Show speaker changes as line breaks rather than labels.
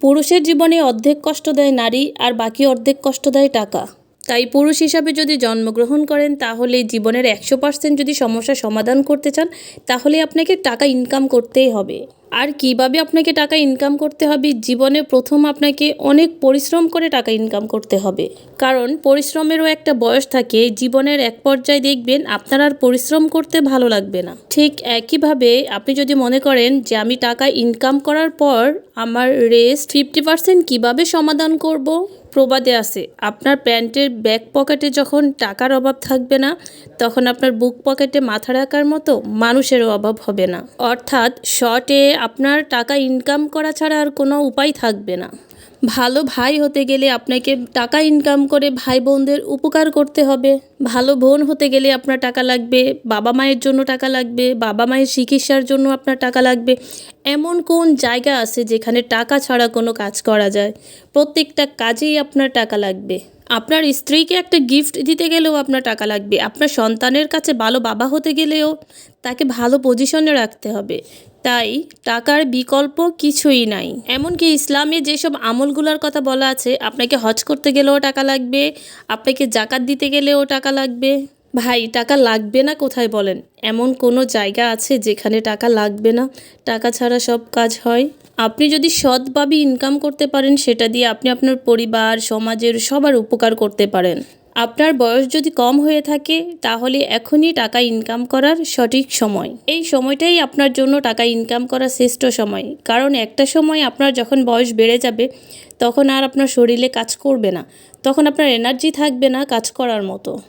পুরুষের জীবনে অর্ধেক কষ্ট দেয় নারী আর বাকি অর্ধেক কষ্ট দেয় টাকা। তাই পুরুষ হিসাবে যদি জন্মগ্রহণ করেন, তাহলে জীবনের একশো পার্সেন্ট যদি সমস্যা সমাধান করতে চান, তাহলে আপনাকে টাকা ইনকাম করতেই হবে। আর কীভাবে আপনাকে টাকা ইনকাম করতে হবে? জীবনে প্রথম আপনাকে অনেক পরিশ্রম করে টাকা ইনকাম করতে হবে। কারণ পরিশ্রমেরও একটা বয়স থাকে, জীবনের এক পর্যায়ে দেখবেন আপনার আর পরিশ্রম করতে ভালো লাগবে না। ঠিক একইভাবে আপনি যদি মনে করেন যে আমি টাকা ইনকাম করার পর আমার রেস্ট ফিফটি পার্সেন্ট কীভাবে সমাধান করব? প্রবাদে আছে। আপনার প্যান্টের ব্যাক পকেটে যখন টাকার অভাব থাকবে না, তখন আপনার বুক পকেটে মাথা রাখার মতো মানুষেরও অভাব হবে না। অর্থাৎ শর্টে আপনার টাকা ইনকাম করা ছাড়া আর কোনো উপায় থাকবে না। ভালো ভাই হতে গেলে আপনাকে টাকা ইনকাম করে ভাই বোনদের উপকার করতে হবে। ভালো বোন হতে গেলে আপনার টাকা লাগবে, বাবা মায়ের জন্য টাকা লাগবে, বাবা মায়ের চিকিৎসার জন্য আপনার টাকা লাগবে। এমন কোন জায়গা আছে যেখানে টাকা ছাড়া কোনো কাজ করা যায়? প্রত্যেকটা কাজেই আপনার টাকা লাগবে। আপনার স্ত্রীকে একটা গিফট দিতে গেলেও আপনার টাকা লাগবে। আপনার সন্তানের কাছে ভালো বাবা হতে গেলেও তাকে ভালো পজিশনে রাখতে হবে। তাই টাকার বিকল্প কিছুই নাই। এমনকি ইসলামে যেসব আমলগুলোর কথা বলা আছে, আপনাকে হজ করতে গেলেও টাকা লাগবে, আপনাকে জাকাত দিতে গেলেও টাকা লাগবে। ভাই, টাকা লাগবে না কোথায় বলেন? এমন কোনো জায়গা আছে যেখানে টাকা লাগবে না? টাকা ছাড়া সব কাজ হয়? আপনি যদি সৎভাবে ইনকাম করতে পারেন, সেটা দিয়ে আপনি আপনার পরিবার, সমাজের সবার উপকার করতে পারেন। আপনার বয়স যদি কম হয়ে থাকে, তাহলে এখনই টাকা ইনকাম করার সঠিক সময়। এই সময়টাই আপনার জন্য টাকা ইনকাম করার শ্রেষ্ঠ সময়। কারণ একটা সময় আপনার যখন বয়স বেড়ে যাবে, তখন আর আপনার শরীরে কাজ করবে না। তখন আপনার এনার্জি থাকবে না কাজ করার মতো।